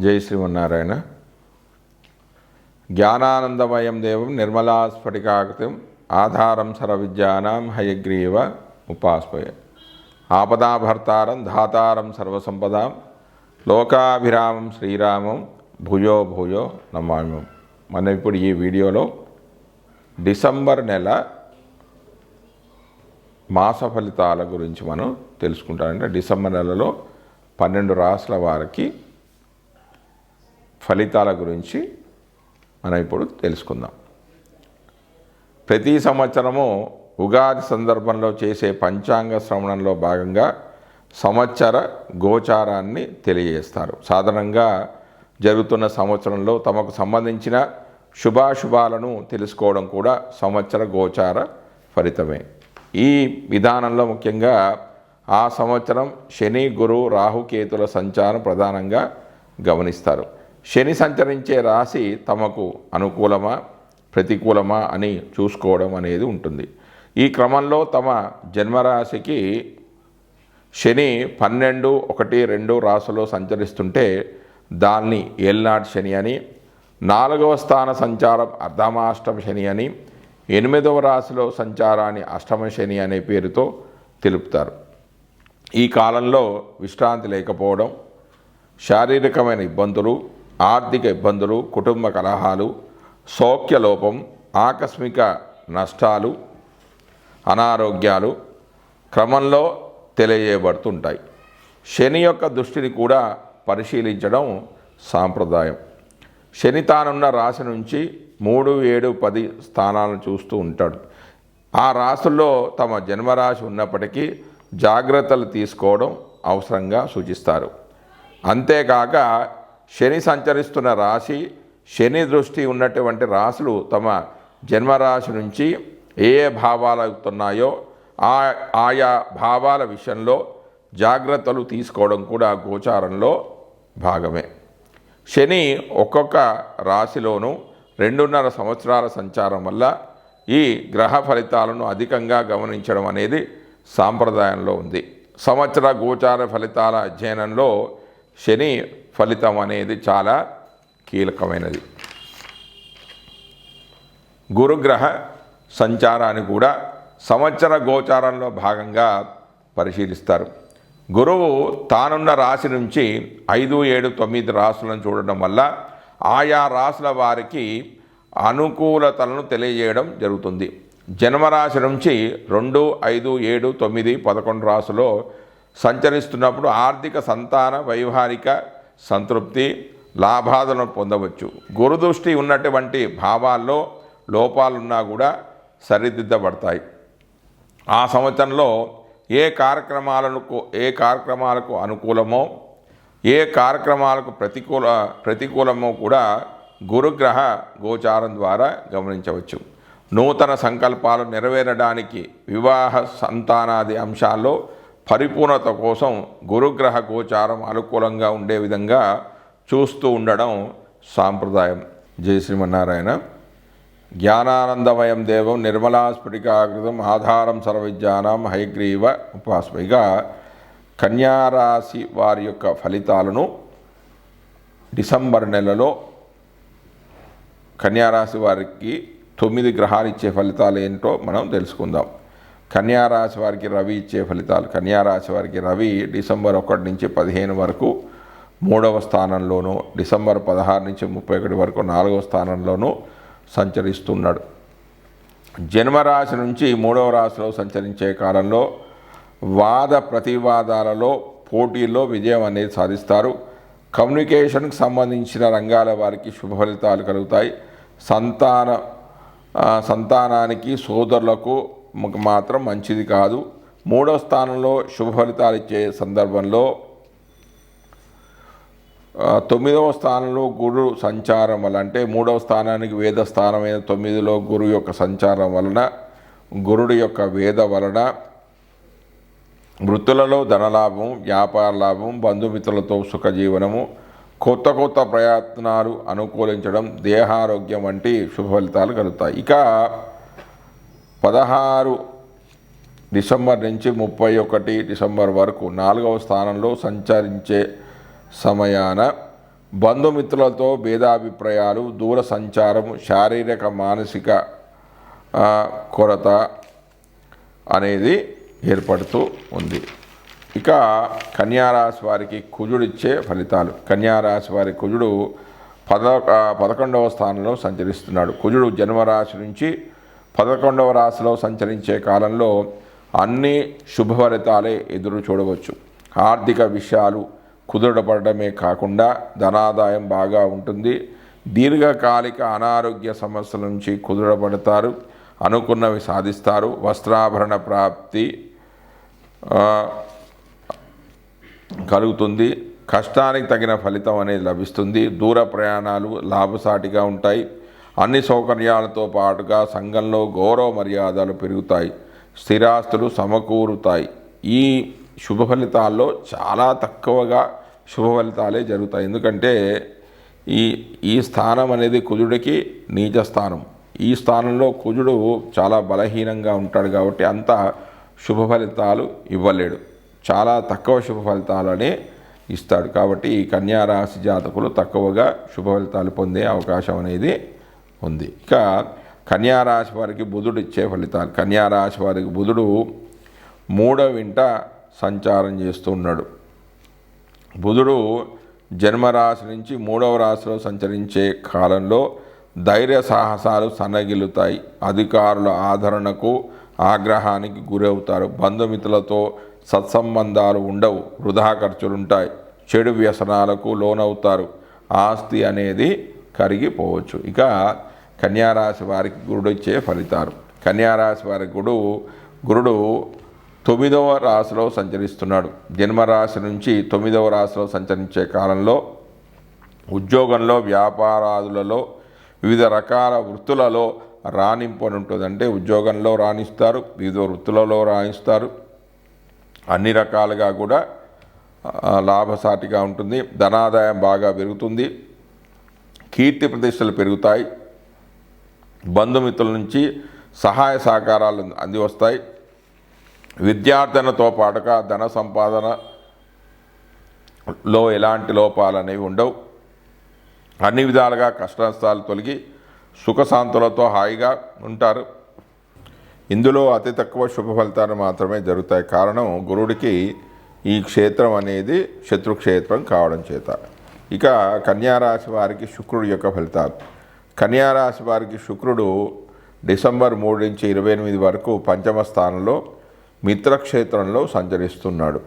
జై శ్రీమన్నారాయణ. జ్ఞానానందమయం దేవం నిర్మలా స్ఫటికాకృతిం ఆధారం సర్వవిద్యానాం హయగ్రీవ ఉపాస్మయ ఆపదాభర్తారం ధాతారం సర్వసంపదాం లోకాభిరామం శ్రీరామం భూయో భూయో నమామి. మనం ఇప్పుడు ఈ వీడియోలో డిసెంబర్ నెల మాస ఫలితాల గురించి మనం తెలుసుకుంటామంటే డిసెంబర్ నెలలో పన్నెండు రాసుల వారికి ఫలితాల గురించి మనం ఇప్పుడు తెలుసుకుందాం. ప్రతి సంవత్సరము ఉగాది సందర్భంలో చేసే పంచాంగ శ్రవణంలో భాగంగా సంవత్సర గోచారాన్ని తెలియజేస్తారు. సాధారణంగా జరుగుతున్న సంవత్సరంలో తమకు సంబంధించిన శుభాశుభాలను తెలుసుకోవడం కూడా సంవత్సర గోచార ఫలితమే. ఈ విధానంలో ముఖ్యంగా ఆ సంవత్సరం శని గురు రాహుకేతుల సంచారం ప్రధానంగా గమనిస్తారు. శని సంచరించే రాశి తమకు అనుకూలమా ప్రతికూలమా అని చూసుకోవడం అనేది ఉంటుంది. ఈ క్రమంలో తమ జన్మరాశికి శని పన్నెండు ఒకటి రెండు రాశిలో సంచరిస్తుంటే దాన్ని ఏల్నాడు శని అని నాలుగవ స్థాన సంచారం అర్ధమాష్టమ శని అని ఎనిమిదవ రాశిలో సంచారాన్ని అష్టమ శని అనే పేరుతో తెలుపుతారు. ఈ కాలంలో విశ్రాంతి లేకపోవడం శారీరకమైన ఇబ్బందులు ఆర్థిక ఇబ్బందులు కుటుంబ కలహాలు సౌఖ్యలోపం ఆకస్మిక నష్టాలు అనారోగ్యాలు క్రమంలో తెలియజేయబడుతుంటాయి శని యొక్క దృష్టిని కూడా పరిశీలించడం సాంప్రదాయం. శని తానున్న రాశి నుంచి మూడు ఏడు పది స్థానాలను చూస్తూ ఉంటాడు. ఆ రాశుల్లో తమ జన్మరాశి ఉన్నప్పటికీ జాగ్రత్తలు తీసుకోవడం అవసరంగా సూచిస్తారు. అంతేకాక శని సంచరిస్తున్న రాశి శని దృష్టి ఉన్నటువంటి రాశులు తమ జన్మరాశి నుంచి ఏ ఏ భావాలు అవుతున్నాయో ఆ ఆయా భావాల విషయంలో జాగ్రత్తలు తీసుకోవడం కూడా గోచారంలో భాగమే. శని ఒక్కొక్క రాశిలోనూ రెండున్నర సంవత్సరాల సంచారం వల్ల ఈ గ్రహ ఫలితాలను అధికంగా గమనించడం అనేది సాంప్రదాయంలో ఉంది. సంవత్సర గోచార ఫలితాల అధ్యయనంలో శని ఫలితం అనేది చాలా కీలకమైనది. గురుగ్రహ సంచారాన్ని కూడా సంవత్సర గోచారంలో భాగంగా పరిశీలిస్తారు. గురువు తానున్న రాశి నుంచి ఐదు ఏడు తొమ్మిది రాశులను చూడడం వల్ల ఆయా రాశుల వారికి అనుకూలతలను తెలియజేయడం జరుగుతుంది. జన్మరాశి నుంచి రెండు ఐదు ఏడు తొమ్మిది పదకొండు రాశులో సంచరిస్తున్నప్పుడు ఆర్థిక సంతాన వైవాహిక సంతృప్తి లాభాలను పొందవచ్చు. గురుదృష్టి ఉన్నటువంటి భావాల్లో లోపాలున్నా కూడా సరిదిద్దబడతాయి. ఆ సంవత్సరంలో ఏ కార్యక్రమాలకు ఏ కార్యక్రమాలకు అనుకూలమో ఏ కార్యక్రమాలకు ప్రతికూల ప్రతికూలమో కూడా గురుగ్రహ గోచారం ద్వారా గమనించవచ్చు. నూతన సంకల్పాలు నెరవేరడానికి వివాహ సంతానాది అంశాల్లో పరిపూర్ణత కోసం గురుగ్రహ గోచారం అనుకూలంగా ఉండే విధంగా చూస్తూ ఉండడం సాంప్రదాయం. జయ శ్రీమన్నారాయణ. జ్ఞానానందమయం దేవం నిర్మలా స్ఫటికాకృతం ఆధారం సర్వజ్ఞానం హైగ్రీవ ఉపాస్మిగా కన్యారాశి వారి యొక్క ఫలితాలను డిసెంబర్ నెలలో కన్యారాశి వారికి తొమ్మిది గ్రహాలు ఇచ్చే ఫలితాలు ఏంటో మనం తెలుసుకుందాం. కన్యారాశి వారికి రవి ఇచ్చే ఫలితాలు. కన్యారాశి వారికి రవి డిసెంబర్ ఒకటి నుంచి పదిహేను వరకు మూడవ స్థానంలోనూ డిసెంబర్ పదహారు నుంచి ముప్పై ఒకటి వరకు నాలుగవ స్థానంలోనూ సంచరిస్తున్నాడు. జన్మరాశి నుంచి మూడవ రాశిలో సంచరించే కాలంలో వాద ప్రతివాదాలలో పోటీల్లో విజయం అనేది సాధిస్తారు. కమ్యూనికేషన్కి సంబంధించిన రంగాల వారికి శుభ ఫలితాలు కలుగుతాయి. సంతాన సంతానానికి సోదరులకు మాత్రం మంచిది కాదు. మూడో స్థానంలో శుభ ఫలితాలు ఇచ్చే సందర్భంలో తొమ్మిదవ స్థానంలో గురు సంచారం వల్ల అంటే మూడవ స్థానానికి వేద స్థానమైన తొమ్మిదిలో గురు యొక్క సంచారం వలన గురుడు యొక్క వేద వలన వృత్తులలో ధనలాభం వ్యాపార లాభం బంధుమిత్రులతో సుఖజీవనము కొత్త కొత్త ప్రయత్నాలు అనుకూలించడం దేహారోగ్యం వంటి శుభ ఫలితాలు కలుగుతాయి. ఇక పదహారు డిసెంబర్ నుంచి ముప్పై ఒకటి డిసెంబర్ వరకు నాలుగవ స్థానంలో సంచరించే సమయాన బంధుమిత్రులతో భేదాభిప్రాయాలు దూర సంచారం శారీరక మానసిక కొరత అనేది ఏర్పడుతూ ఉంది. ఇక కన్యారాశి వారికి కుజుడిచ్చే ఫలితాలు. కన్యారాశి వారి కుజుడు పద పదకొండవ స్థానంలో సంచరిస్తున్నాడు. కుజుడు జన్మరాశి నుంచి పదకొండవ రాశిలో సంచరించే కాలంలో అన్ని శుభఫలితాలే ఎదురు చూడవచ్చు. ఆర్థిక విషయాలు కుదురపడమే కాకుండా ధనాదాయం బాగా ఉంటుంది. దీర్ఘకాలిక అనారోగ్య సమస్యల నుంచి కుదురపడతారు అనుకున్నవి సాధిస్తారు. వస్త్రాభరణ ప్రాప్తి కలుగుతుంది. కష్టానికి తగిన ఫలితం అనేది లభిస్తుంది. దూర ప్రయాణాలు లాభసాటిగా ఉంటాయి. అన్ని సౌకర్యాలతో పాటుగా సంఘంలో గౌరవ మర్యాదలు పెరుగుతాయి స్థిరాస్తులు సమకూరుతాయి. ఈ శుభ ఫలితాల్లో చాలా తక్కువగా శుభ ఫలితాలే జరుగుతాయి. ఎందుకంటే ఈ ఈ స్థానం అనేది కుజుడికి నీచ స్థానం ఈ స్థానంలో కుజుడు చాలా బలహీనంగా ఉంటాడు కాబట్టి అంత శుభ ఫలితాలు ఇవ్వలేడు. చాలా తక్కువ శుభ ఫలితాలనే ఇస్తాడు కాబట్టి ఈ కన్యారాశి జాతకులు తక్కువగా శుభ ఫలితాలు పొందే అవకాశం అనేది ఉంది. ఇక కన్యా రాశి వారికి బుధుడు ఇచ్చే ఫలితాలు. కన్యారాశి వారికి బుధుడు మూడవ ఇంట సంచారం చేస్తున్నాడు. బుధుడు జన్మరాశి నుంచి మూడవ రాశిలో సంచరించే కాలంలో ధైర్య సాహసాలు సన్నగిలుతాయి అధికారుల ఆదరణకు ఆగ్రహానికి గురవుతారు. బంధుమిత్రులతో సత్సంబంధాలు ఉండవు. వృధా ఖర్చులుంటాయి. చెడు వ్యసనాలకు లోనవుతారు. ఆస్తి అనేది కరిగిపోవచ్చు. ఇక కన్యారాశి వారికి గురుడు ఇచ్చే ఫలితాలు. కన్యారాశి వారి గుడు గురుడు తొమ్మిదవ రాశిలో సంచరిస్తున్నాడు. జన్మరాశి నుంచి తొమ్మిదవ రాశిలో సంచరించే కాలంలో ఉద్యోగంలో వ్యాపారాదులలో వివిధ రకాల వృత్తులలో రాణింపు అని ఉంటుంది అంటే ఉద్యోగంలో రాణిస్తారు వివిధ వృత్తులలో రాణిస్తారు. అన్ని రకాలుగా కూడా లాభసాటిగా ఉంటుంది ధనాదాయం బాగా పెరుగుతుంది కీర్తి ప్రతిష్టలు పెరుగుతాయి బంధుమిత్రుల నుంచి సహాయ సహకారాలు అంది వస్తాయి విద్యార్థనతో పాటుగా ధన సంపాదనలో ఎలాంటి లోపాలు అనేవి ఉండవు. అన్ని విధాలుగా కష్టనష్టాలు తొలగి సుఖశాంతులతో హాయిగా ఉంటారు. ఇందులో అతి తక్కువ శుభ ఫలితాలు మాత్రమే జరుగుతాయి. కారణం గురుడికి ఈ క్షేత్రం అనేది శత్రుక్షేత్రం కావడం చేత. ఇక కన్యారాశి వారికి శుక్రుడు యొక్క ఫలితాలు. కన్యారాశి వారికి శుక్రుడు డిసెంబర్ మూడు నుంచి ఇరవై ఎనిమిది వరకు పంచమ స్థానంలో మిత్రక్షేత్రంలో సంచరిస్తున్నాడు.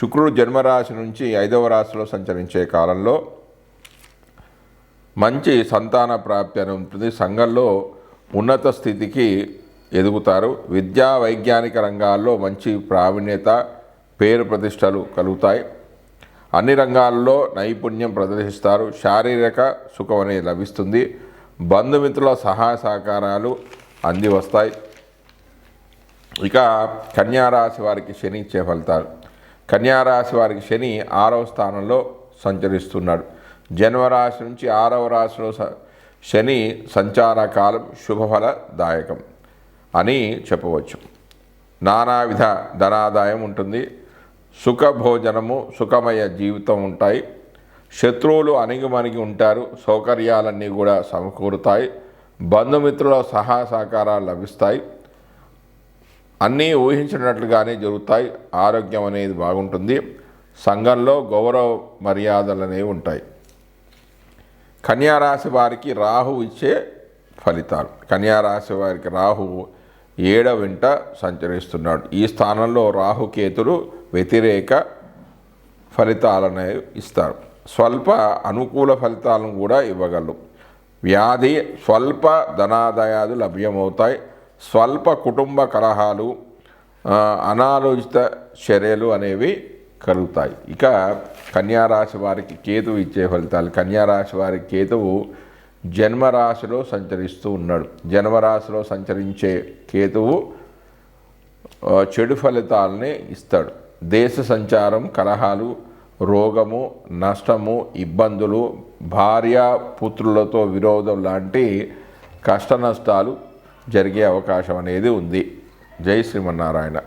శుక్రుడు జన్మరాశి నుంచి ఐదవ రాశిలో సంచరించే కాలంలో మంచి సంతాన ప్రాప్తి అని ఉంటుంది సంఘంలో ఉన్నత స్థితికి ఎదుగుతారు. విద్యా వైజ్ఞానిక రంగాల్లో మంచి ప్రావీణ్యత పేరు ప్రతిష్టలు కలుగుతాయి. అన్ని రంగాల్లో నైపుణ్యం ప్రదర్శిస్తారు. శారీరక సుఖం అనేది లభిస్తుంది. బంధుమిత్రుల సహాయ సహకారాలు అంది వస్తాయి ఇక కన్యారాశి వారికి శని ఇచ్చే ఫలితాలు. కన్యారాశి వారికి శని ఆరవ స్థానంలో సంచరిస్తున్నాడు. జన్మరాశి నుంచి ఆరవ రాశిలో స- శని సంచార కాలం శుభఫలదాయకం అని చెప్పవచ్చు. నానావిధ ధనాదాయం ఉంటుంది. సుఖభోజనము సుఖమయ జీవితం ఉంటాయి. శత్రువులు అణిగిమణిగి ఉంటారు. సౌకర్యాలన్నీ కూడా సమకూరుతాయి. బంధుమిత్రుల సహాయ సహకారాలు లభిస్తాయి. అన్నీ ఊహించినట్లుగానే జరుగుతాయి. ఆరోగ్యం అనేది బాగుంటుంది. సంఘంలో గౌరవ మర్యాదలు అనేవి ఉంటాయి. కన్యారాశి వారికి రాహు ఇచ్చే ఫలితాలు. కన్యారాశి వారికి రాహు ఏడ వెంట సంచరిస్తున్నాడు. ఈ స్థానంలో రాహుకేతులు వ్యతిరేక ఫలితాలనేవి ఇస్తారు. స్వల్ప అనుకూల ఫలితాలను కూడా ఇవ్వగలరు. వ్యాధి స్వల్ప ధనాదాయాలు లభ్యమవుతాయి. స్వల్ప కుటుంబ కలహాలు అనాలోచిత చర్యలు అనేవి కలుగుతాయి. ఇక కన్యారాశి వారికి కేతువు ఇచ్చే ఫలితాలు. కన్యారాశి వారికి కేతువు జన్మరాశిలో సంచరిస్తూ ఉన్నాడు. జన్మరాశిలో సంచరించే కేతువు చెడు ఫలితాలని ఇస్తాడు. దేశ సంచారం కలహాలు రోగము నష్టము ఇబ్బందులు భార్య పుత్రులతో విరోధం లాంటి కష్ట నష్టాలు జరిగే అవకాశం అనేది ఉంది. జై శ్రీమన్నారాయణ.